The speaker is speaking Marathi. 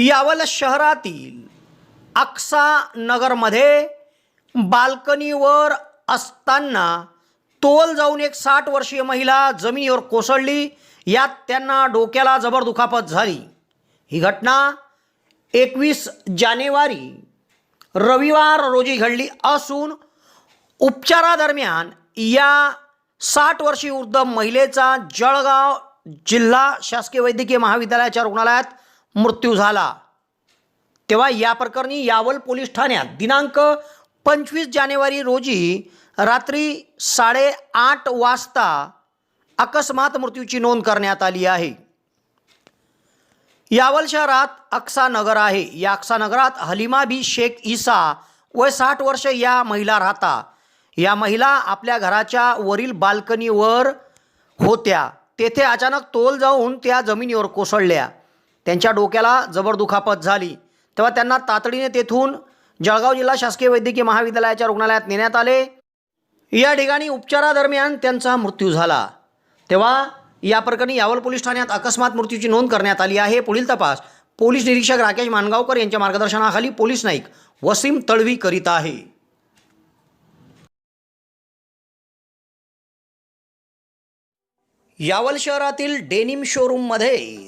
यावल शहरातील अक्सा नगरमध्ये बाल्कनीवर असताना तोल जाऊन एक साठ वर्षीय महिला जमिनीवर कोसळली. यात त्यांना डोक्याला जबर दुखापत झाली. ही घटना एकवीस जानेवारी रविवार रोजी घडली असून उपचारादरम्यान या साठ वर्षीय वृद्ध महिलेचा जळगाव जिल्हा शासकीय वैद्यकीय महाविद्यालयाच्या रुग्णालयात मृत्यू झाला. तेव्हा या प्रकरणी यावल पोलीस ठाण्यात दिनांक पंचवीस जानेवारी रोजी रात्री साडेआठ वाजता अकस्मात मृत्यूची नोंद करण्यात आली आहे. यावल शहरात अक्सा नगर आहे. या अक्सा नगरात हलिमा बी शेख इसा वय साठ वर्ष या महिला राहता. या महिला आपल्या घराच्या वरील बाल्कनीवर होत्या. तेथे अचानक तोल जाऊन त्या जमिनीवर कोसळल्या. त्यांच्या डोक्याला जबर दुखापत झाली. तेव्हा त्यांना तातडीने तेथून जळगाव जिल्हा शासकीय वैद्यकीय महाविद्यालयाच्या रुग्णालयात नेण्यात आले. या ठिकाणी उपचारादरम्यान त्यांचा मृत्यू झाला. तेव्हा या प्रकरणी यावल पोलीस ठाण्यात अकस्मात मृत्यूची नोंद करण्यात आली आहे. पुढील तपास पोलीस निरीक्षक राकेश मानगावकर यांच्या मार्गदर्शनाखाली पोलीस नाईक वसीम तळवी करीत आहे. यावल शहरातील डेनिम शोरूममध्ये